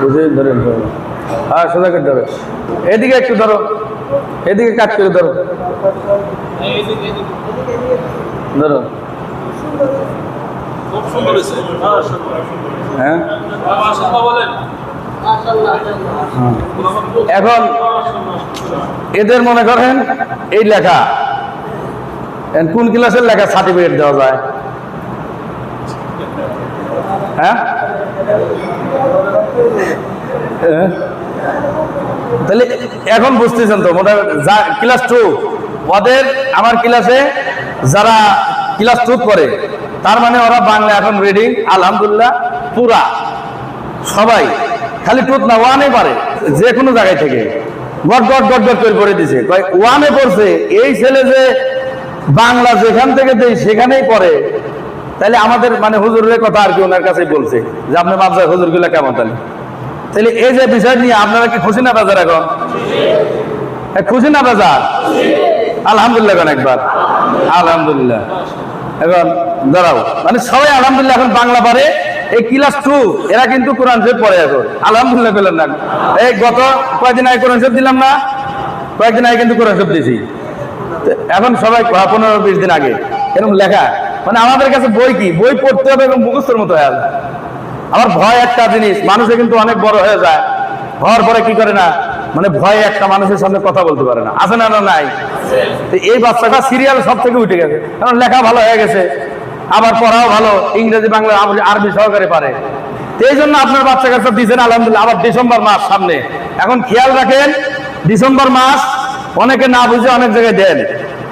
বুঝে ধরেন। হ্যাঁ সোজা করতে হবে। এদিকে একটু ধরো। এদিকে কাজ করে ধরো। ধরো। হ্যাঁ? এখন এদের মনে করেন এই লেখা। কোন ক্লাসের লেখা সার্টিফিকেট দেওয়া যায়? হ্যাঁ? তাহলে এখন বুঝতেছেন তো মোটামুটি যা ক্লাস টু ওদের আমার ক্লাসে যারা ক্লাস টু করে, তার মানে ওরা বাংলা এখন রিডিং আলহামদুলিল্লাহ, পুরা। সবাই, খালি টুত না ওয়ানে পারে যে কোনো জায়গায় থেকে। গট গট গট গট করে পড়ে দিছে। ওয়ানে পড়ছে, এই ছেলে যে বাংলা যেখান থেকে দেয়, সেখানেই পড়ে। তাহলে আমাদের মানে হুজুরের কথা আর কি ওনার কাছে বলছে, যে আপনার মাদ্রাসা হুজুরগুলা কেমন তাহলে তাহলে এই যে বিষয় নিয়ে আপনারা কি খুশি না বাজার এখন? খুশি না বাজার? আলহামদুলিল্লাহ এখন একবার। আলহামদুলিল্লাহ। এখন দাঁড়াও মানে সবাই আলহামদুলিল্লাহ এখন বাংলা পারে এই ক্লাস টু এরা কিন্তু কোরআন শরীফ পড়ে এখন। আলহামদুলিল্লাহ পেলেন না। এই গত কয়েকদিন আগে কোরআন শরীফ দিলাম না, কয়েকদিন আগে কিন্তু কোরআন শরীফ দিয়েছি এখন সবাই পনেরো বিশ দিন আগে, এরকম লেখা। মানে আমাদের কাছে বই কি? বই পড়তে হবে এবং মুখস্থর মতো হয়ে আমার ভয় একটা জিনিস, মানুষে কিন্তু অনেক বড় হয়ে যায়। হওয়ার পরে কি করে না? মানে ভয়ে একটা মানুষের সামনে কথা বলতে পারে না। আছে না না নাই? তো এই বাচ্চাটা সিরিয়াল সব থেকে উঠে গেছে। কারণ লেখা ভালো হয়ে গেছে। আবার পড়াও ভালো। ইংরেজি, বাংলা আরবি- সহকারে পারে। এই জন্য আপনার বাচ্চা কাছে দিয়েছেন, আলহামদুলিল্লাহ। আবার ডিসেম্বর মাস সামনে। এখন খেয়াল রাখেন, ডিসেম্বর মাস অনেকে না বুঝে অনেক জায়গায় দেন।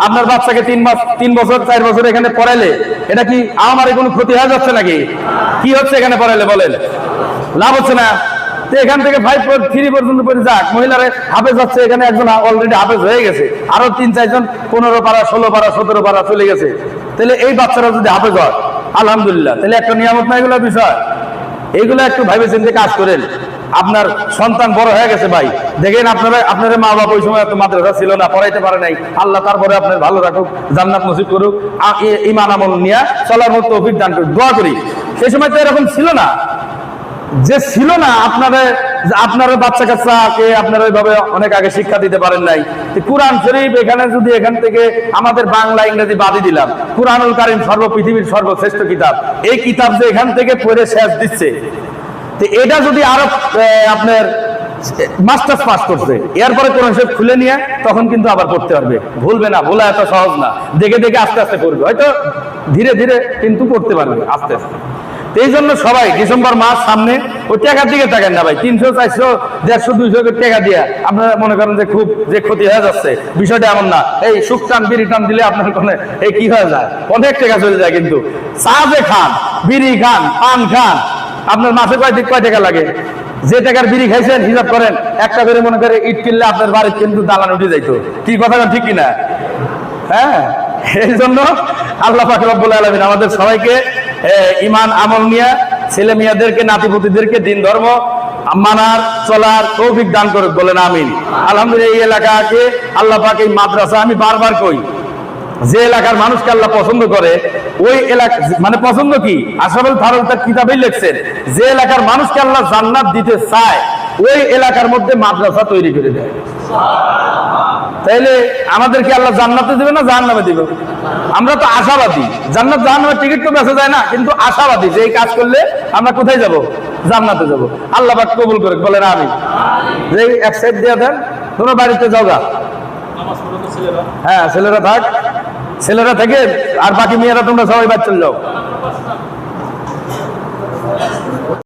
আপনার বাচ্চাকে তিন মাস, তিন বছর, চার বছর এখানে পড়াইলে, এটা কি আমার কোনো ক্ষতি হয়ে যাচ্ছে নাকি? কি হচ্ছে এখানে পড়াইলে বলেন? লাভ হচ্ছে না। এখান থেকে ফাইভ থ্রি পর্যন্ত পড়ে যাক। হাফেজ এখানে একজন অলরেডি হাফেজ হয়ে গেছে। আরও তিন চারজন পনেরো পারা ষোলো পারা সতেরো পারা চলে গেছে। তাহলে এই বাচ্চারা যদি হাফেজ হয়, আলহামদুলিল্লাহ। তাহলে একটা নিয়ামত না এগুলো বিষয়? এইগুলো একটু ভাবে চিন্তে কাজ করেন। আপনার সন্তান বড় হয়ে গেছে ভাই। দেখেন আপনারা আপনার মা বাবা ওই সময় মাদ্রাসা ছিল না, পড়াইতে পারে নাই। আল্লাহ তারপরে আপনার ভালো রাখুক, জান্নাত নসিব করুক ইমান আমল নিয়ে চলার মতো অভিজ্ঞ দান করুক। দোয়া করি। সেই সময় তো এরকম ছিল না। যে ছিল না, আপনাদের আপনারা বাচ্চা কাচ্চাকে আপনারা ওইভাবে অনেক আগে শিক্ষা দিতে পারেন নাই। কোরআন শরীফ এখানে যদি এখান থেকে আমাদের বাংলা, ইংরেজি বাদই দিলাম, কোরআনুল কারিম সর্ব পৃথিবীর সর্বশ্রেষ্ঠ কিতাব। এই কিতাব যে এখান থেকে পড়ে শেষ দিচ্ছে। এটা যদি আরও আপনার মাস্টার্স পাস করছে, এরপরে কোন হিসেব খুলে নিয়ে তখন কিন্তু আবার পড়তে পারবে। ভুলবে না, ভোলা এত সহজ না। দেখে দেখে আস্তে আস্তে করবে হয়তো ধীরে ধীরে কিন্তু পড়তে পারবে, আস্তে আস্তে। এই জন্য সবাই ডিসেম্বর মাস সামনে, ওই টাকার দিকে তাকান না ভাই, তিনশো, চারশো, দেড়শো, দুইশো টাকা দিয়ে আপনারা মনে করেন যে খুব যে ক্ষতি হয়ে যাচ্ছে, বিষয়টা এমন না। এই সুখ টান, বিড়ি টান দিলে আপনার কোনো এই কি হয়ে যায়? অনেক টাকা চলে যায় কিন্তু। চা যে খান, বিড়ি খান, পান খান আপনার মাসে কয় দিক কয় টাকা লাগে? যে টাকার বিড়ি খাইছেন হিসাব করেন একটা করে মনে করে ইট কিনলে আপনার বাড়ির কিন্তু দালান উঠে যাইতো। কি কথা বলেন, ঠিক কিনা? হ্যাঁ? এই জন্য আল্লাহ পাক রব্বুল আলামিন আমাদের সবাইকে ইমান আমল নিয়ে ছেলে মেয়েদেরকে নাতিপুতিদেরকে দিন ধর্ম মানার চলার তৌফিক দান করুক বলেন আমিন। আলহামদুলিল্লাহ এই এলাকাকে আল্লাহ পাক এই মাদ্রাসা আমি বারবার কই যে এলাকার মানুষকে আল্লাহ পছন্দ করে ওই এলাকা মানে পছন্দ কি? আশরাফুল ফারুক তার কিতাবেই লিখছেন যে এলাকার মানুষকে আল্লাহ জান্নাত দিতে চায় ওই এলাকার মধ্যে মাদ্রাসা তৈরি করে দেয়। তাইলে আমাদেরকে আল্লাহ জান্নাতে দিবে না জাহান্নামে দিবে? আমরা তো আশাবাদী। জান্নাত জাহান্নামের টিকিট তো বেঁচে যায় না কিন্তু আশাবাদী যে এই কাজ করলে আমরা কোথায় যাব? জান্নাতে যাব। আল্লাহ পাক কবুল করে বলেন আমি যে এক সাইড দিয়ে দেন তোমরা বাড়িতে যাও হ্যাঁ ছেলেরা থাক। ছেলেরা থেকে আর বাকি মেয়েরা তোমরা সবাই বাচ্চার লোক। যাও